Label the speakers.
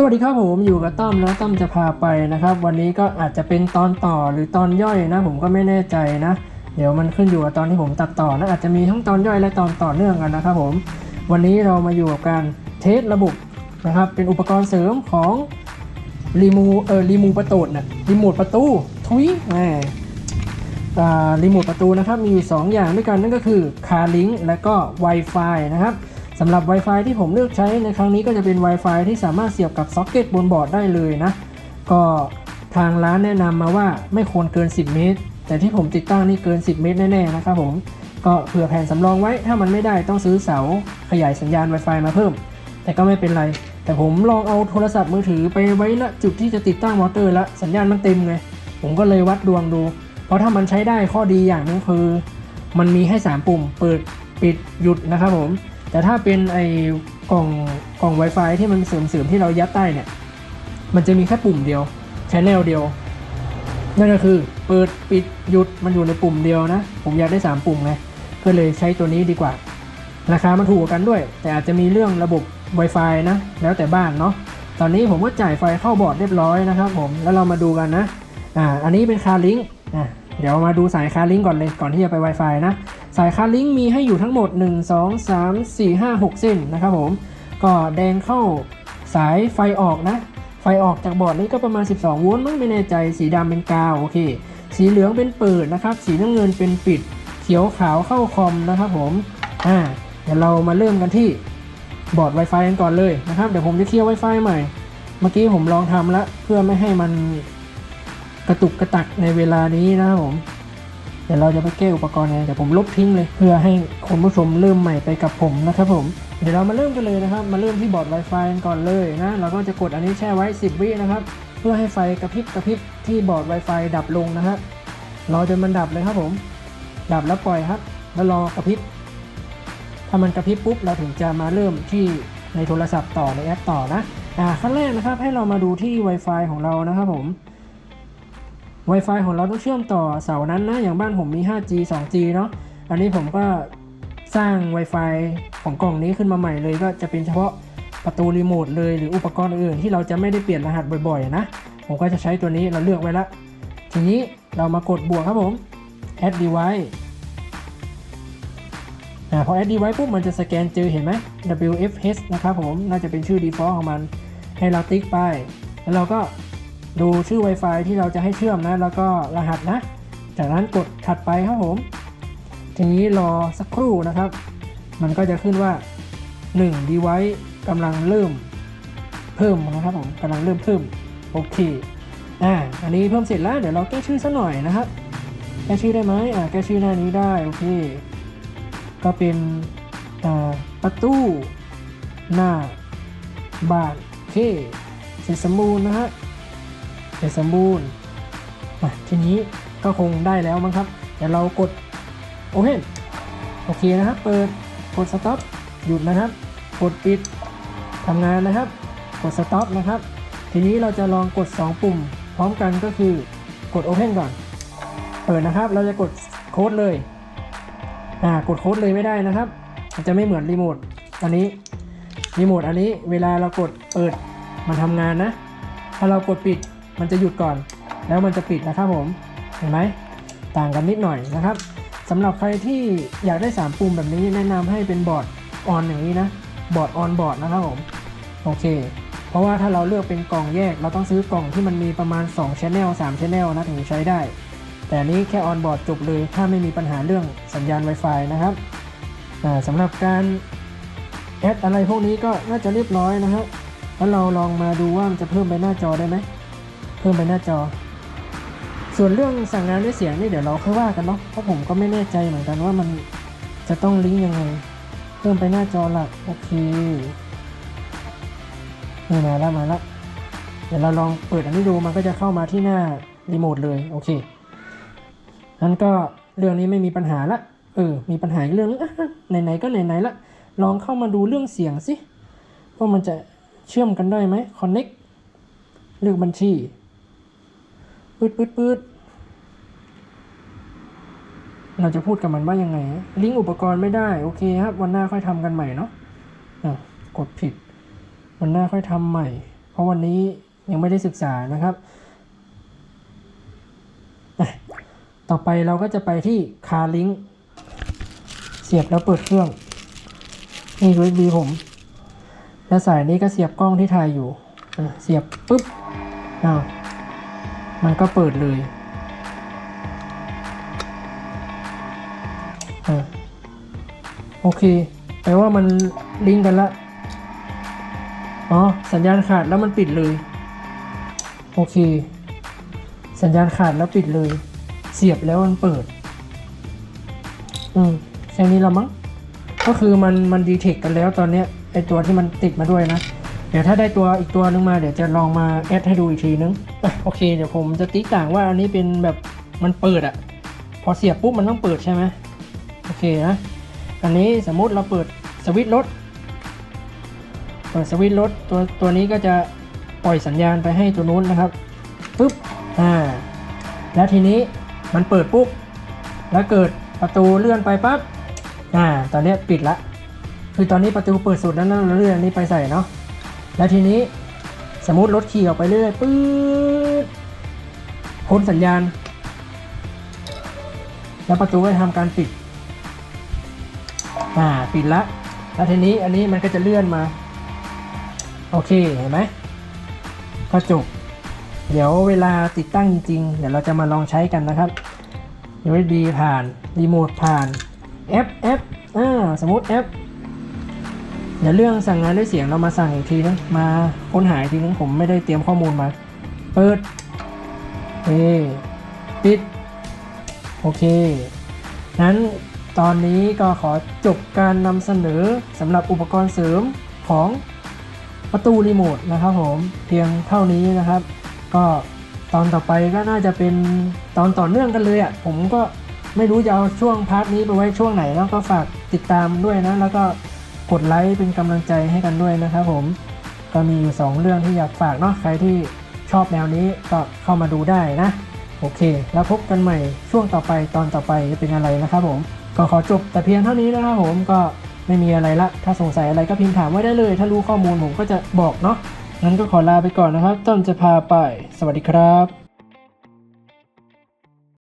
Speaker 1: สวัสดีครับผมอยู่กับต้อมนะต้อมจะพาไปนะครับ วันนี้ก็อาจจะเป็นตอนต่อหรือตอนย่อยนะ ผมก็ไม่แน่ใจนะ เดี๋ยวมันขึ้นอยู่กับตอนที่ผมตัดต่อนะอาจจะมีทั้งตอนย่อยและตอนต่อเนื่องกันนะครับผมวันนี้เรามาอยู่กับการเทสระบบนะครับ เป็นอุปกรณ์เสริมของรีมูเออรีมูประตูนะรีโมทประตูทุยแหมอ่ารีโมทประตูนะครับมีอยู่ 2 อย่างด้วยกันนั่นก็คือ Car Link และก็ Wi-Fi นะครับ สำหรับ Wi-Fi ที่ผมเลือกใช้ในครั้งนี้ก็จะเป็น Wi-Fi ที่สามารถเสียบกับซ็อกเก็ตบนบอร์ดได้เลยนะ ก็ทางร้านแนะนำมาว่าไม่ควรเกิน 10 เมตร แต่ที่ผมติดตั้งนี่เกิน 10 เมตรแน่ๆนะครับผม ก็เผื่อแผนสำรองไว้ ถ้ามันไม่ได้ต้องซื้อเสาขยายสัญญาณ Wi-Fi มาเพิ่ม แต่ก็ไม่เป็นไร แต่ผมลองเอาโทรศัพท์มือถือไปไว้ณจุดที่จะติดตั้งมอเตอร์แล้วสัญญาณมันเต็มไง ผมก็เลยวัดดวงดู เพราะถ้ามันใช้ได้ข้อดีอย่างหนึงคือ มันมีให้ 3 ปุ่มเปิดปิดหยุดนะครับผม แต่ถ้าเป็นไอ้กล่องกล่อง Wi-Fi ที่มันเสริมๆที่เรายัดใต้เนี่ย มันจะมีแค่ปุ่มเดียวชแนลเดียว นั่นก็คือเปิดปิดหยุดมันอยู่ในปุ่มเดียวนะ ผมอยากได้ 3 ปุ่มไงก็เลยใช้ตัวนี้ดีกว่า ราคามันถูกกันด้วย แต่อาจจะมีเรื่องระบบ Wi-Fi นะ แล้วแต่บ้านเนาะตอนนี้ผมก็จ่ายไฟเข้าบอร์ดเรียบร้อยนะครับผมแล้วเรามาดูกันนะอ่าอันนี้เป็นคาลิงอะเดี๋ยวมาดูสายคาลิงก์ก่อนเลยก่อนที่จะไป Wi-Fi นะ สายคาลิงก์มีให้อยู่ทั้งหมด 1 2 3 4 5 6 เส้นนะครับผม ก็แดงเข้าสายไฟออกนะ ไฟออกจากบอร์ดนี้ก็ประมาณ 12 โวลต์มั้งไม่แน่ใจ สีดำเป็นกาวโอเค สีเหลืองเป็นเปิดนะครับ สีน้ำเงินเป็นปิด เขียวขาวเข้าคอมนะครับผม อ่า เดี๋ยวเรามาเริ่มกันที่บอร์ด Wi-Fi กันก่อนเลยนะครับ เดี๋ยวผมจะเคลียร์ Wi-Fi ใหม่ เมื่อกี้ผมลองทำแล้วเพื่อไม่ให้มันกระตุกกระตักในเวลานี้นะครับผม เดี๋ยวเราจะไปแก้อุปกรณ์กันเดี๋ยวผมลบทิ้งเลย เพื่อให้คุณผู้ชมเริ่มใหม่ไปกับผมนะครับผมเดี๋ยวเรามาเริ่มกันเลยนะครับ มาเริ่มที่บอร์ด Wi-Fi กันก่อนเลยนะเราก็จะกดอันนี้แช่ไว้ 10 วินะครับ เพื่อให้ไฟกระพริบกระพริบที่บอร์ด Wi-Fi ดับลงนะฮะรอจนมันดับเลยครับผม ดับแล้วปล่อยครับ แล้วรอกระพริบถ้ามันกระพริบปุ๊บเราถึงจะมาเริ่มที่ในโทรศัพท์ต่อในแอปต่อนะอ่าขั้นแรกนะครับให้เรามาดูที่ Wi-Fi ของเรานะครับผม Wi-Fi ของเราต้องเชื่อมต่อเสานั้นนะ อย่างบ้านผมมี 5G 2G เนาะ อันนี้ผมก็สร้าง Wi-Fi ของกล่องนี้ขึ้นมาใหม่เลย ก็จะเป็นเฉพาะประตูรีโมทเลยหรืออุปกรณ์อื่นที่เราจะไม่ได้เปลี่ยนรหัสบ่อยๆนะ ผมก็จะใช้ตัวนี้เราเลือกไว้ละ ทีนี้เรามากดบวกครับผม add device อ่าพอ add device ปุ๊บมันจะสแกนเจอเห็นไหม WFH นะครับผม น่าจะเป็นชื่อ default ของมัน ให้เราติ๊กไป แล้วเราก็ ดูชื่อ Wi-Fi ที่เราจะให้เชื่อมนะ แล้วก็รหัสนะ จากนั้นกดถัดไปครับผม ทีนี้รอสักครู่นะครับ มันก็จะขึ้นว่า 1 device กำลังเริ่มเพิ่มนะครับผมกำลังเริ่มเพิ่มโอเคอ่าอันนี้เพิ่มเสร็จแล้วเดี๋ยวเราแก้ชื่อซะหน่อยนะครับ แก้ชื่อได้ไหมอ่าแก้ชื่อหน้านี้ได้โอเค ก็เป็นประตูหน้าบานโอเคเสร็จสมบูรณ์นะฮะ เสร็จสมบูรณ์ทีนี้ก็คงได้แล้วมั้งครับ เดี๋ยวเรากดโอเคโอเคนะครับ เปิดกด stop หยุดนะครับ กดปิดทำงานนะครับ กด stop นะครับ ทีนี้เราจะลองกด 2 ปุ่ม พร้อมกันก็คือกด open ก่อน เปิดนะครับ เราจะกดโค้ดเลยอ่ากดโค้ดเลยไม่ได้นะครับ มันจะไม่เหมือนรีโมทอันนี้รีโมทอันนี้เวลาเรากดเปิดมันทำงานนะ ถ้าเรากดปิด มันจะหยุดก่อน แล้วมันจะปิดนะครับผมเห็นไหมต่างกันนิดหน่อยนะครับสำหรับใครที่อยากได้ 3 ปุ่มแบบนี้แนะนำให้เป็นบอร์ดออนอย่างนี้นะบอร์ดออนบอร์ดนะครับผมโอเค เพราะว่าถ้าเราเลือกเป็นกล่องแยก เราต้องซื้อกล่องที่มันมีประมาณ2 Channel 3 Channel นะถึงใช้ได้ แต่นี้แค่ออนบอร์ดจบเลย ถ้าไม่มีปัญหาเรื่องสัญญาณ Wi-Fi นะครับอ่าสำหรับการแอดอะไรพวกนี้ก็น่าจะเรียบร้อยนะครับแล้วเราลองมาดูว่ามันจะเพิ่มไปหน้าจอได้ไหม เพิ่มไปหน้าจอ ส่วนเรื่องสั่งงานด้วยเสียงนี่เดี๋ยวเราค่อยว่ากันเนาะเพราะผมก็ไม่แน่ใจเหมือนกันว่ามันจะต้องลิงก์ยังไง เพิ่มไปหน้าจอหลักโอเคนี่มาแล้วมาแล้วเดี๋ยวเราลองเปิดอันนี้ดูมันก็จะเข้ามาที่หน้ารีโมทเลยโอเคนั้นก็เรื่องนี้ไม่มีปัญหาละเออ มีปัญหาเรื่องไหนๆก็ไหนๆละ ลองเข้ามาดูเรื่องเสียงสิว่ามันจะเชื่อมกันได้ไหม connect เลือกบัญชี ปืดปืดปืดเราจะพูดกับมันว่ายังไง ลิงก์อุปกรณ์ไม่ได้ โอเคครับ วันหน้าค่อยทำกันใหม่เนาะอะกดผิด วันหน้าค่อยทำใหม่ เพราะวันนี้ยังไม่ได้ศึกษานะครับ ต่อไปเราก็จะไปที่คาลิงก์เสียบแล้วเปิดเครื่อง นี่ USB ผม และสายนี้ก็เสียบกล้องที่ถ่ายอยู่ เสียบปุ๊บอ้าว มันก็เปิดเลยอโอเค แปลว่ามันลิงก์กันละ อ๋อ สัญญาณขาดแล้วมันปิดเลย โอเค สัญญาณขาดแล้วปิดเลย เสียบแล้วมันเปิด อืมแค่นี้ละมั้ง ก็คือมันมันดีเทคกันแล้วตอนเนี้ยไอตัวที่มันติดมาด้วยนะ เดี๋ยวถ้าได้ตัวอีกตัวนึงมาเดี๋ยวจะลองมาแอดให้ดูอีกทีนึงอะโอเค เดี๋ยวผมจะติ๊กต่างว่าอันนี้เป็นแบบมันเปิดอะพอเสียบปุ๊บมันต้องเปิดใช่ไหมโอเคนะ อันนี้สมมุติเราเปิดสวิตช์รถ เปิดสวิตช์รถตัวตัวนี้ก็จะปล่อยสัญญาณไปให้ตัวนู้นนะครับปุ๊บอ่าแล้วทีนี้มันเปิดปุ๊บแล้วเกิดประตูเลื่อนไปปั๊บอ่าตอนนี้ปิดละคือตอนนี้ประตูเปิดสุดแล้วนั่นเราเลื่อนอันนี้ไปใส่เนาะ แล้วทีนี้สมมติรถขี่ออกไปเรื่อยปื๊ดพ้นสัญญาณ แล้วประตูก็ทำการปิด อ่า ปิดละ แล้วทีนี้อันนี้มันก็จะเลื่อนมา โอเค เห็นไหมก็จบ เดี๋ยวเวลาติดตั้งจริงๆเดี๋ยวเราจะมาลองใช้กันนะครับ USB ผ่าน รีโมทผ่านแอปแอปอ่า สมมติแอป เดี๋ยวเรื่องสั่งงานด้วยเสียงเรามาสั่งอีกทีนึงมาค้นหาอีกทีนึงผมไม่ได้เตรียมข้อมูลมา เปิดเอปิด โอเค นั้นตอนนี้ก็ขอจบการนำเสนอสำหรับอุปกรณ์เสริมของประตูรีโมทนะครับผมเพียงเท่านี้นะครับ ก็ตอนต่อไปก็น่าจะเป็นตอนต่อเนื่องกันเลยอะ่ะผมก็ไม่รู้จะเอาช่วงพาร์ทนี้ไปไว้ช่วงไหนแล้วก็ฝากติดตามด้วยนะ แล้วก็ กดไลค์เป็นกำลังใจให้กันด้วยนะครับผม ก็มีอยู่ 2 เรื่องที่อยากฝากเนาะใครที่ชอบแนวนี้ก็เข้ามาดูได้นะ โอเค แล้วพบกันใหม่ช่วงต่อไปตอนต่อไปจะเป็นอะไรนะครับผม ก็ขอจบแต่เพียงเท่านี้นะครับผมก็ไม่มีอะไรละ ถ้าสงสัยอะไรก็พิมพ์ถามไว้ได้เลย ถ้ารู้ข้อมูลผมก็จะบอกเนาะงั้นก็ขอลาไปก่อนนะครับ ต้นจะพาไป สวัสดีครับ